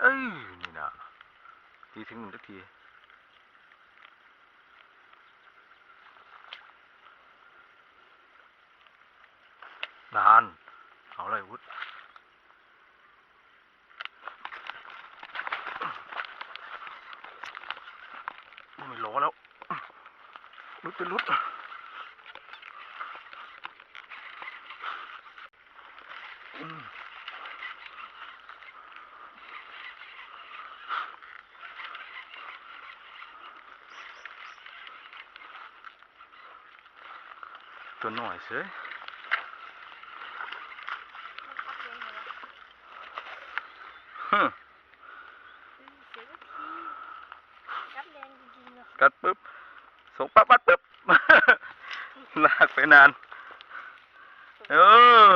เอ้ยนี่นะทีถึงหนึ่งสักทีนานเอาเลยวุฒไม่รอแล้วรุดไปรุดอืม ตัวหน่อยเฉยฮึมเสียก็ทีรับแรงจริงๆเนาะกัดปุ๊บส่งปั๊บปั๊บปุ๊บลากไปนาน เออ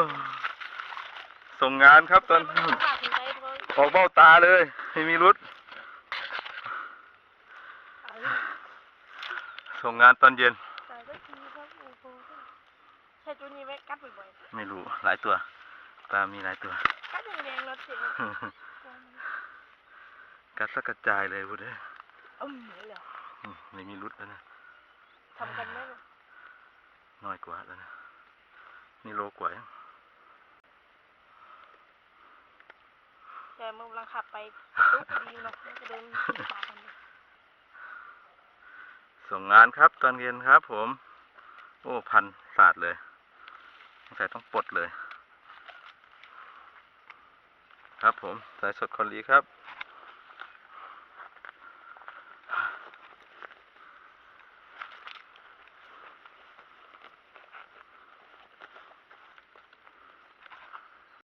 ส่งงานครับตอนฝากคุณใจเพราะออกเบ้าตาเลย ไม่มีรุดเอาส่งงานตอนเย็น แต่ก็ทีครับโอ้โหใช่ตัวนี้ไหมกัดบ่อยไม่รู้หลายตัวปลามีหลายตัว ๆกัดแรงๆแล้วเสียกัดสักกระจายเลยพุดเอ้ยอืมเหนื่อยแล้วอืมไม่มีรุดแล้วนะทำกันไหมล่ะน้อยกว่าแล้วนะนี่โลกว่ายังแต่มึงกำลังขับไปตุ๊กดีเนาะมันก็เดินขึ้นป่ากันเลยส่งงานครับตอนเย็นครับผม โอ้พันสาดเลย สงสัยต้องปลดเลย ครับผม สายสดคนรีครับ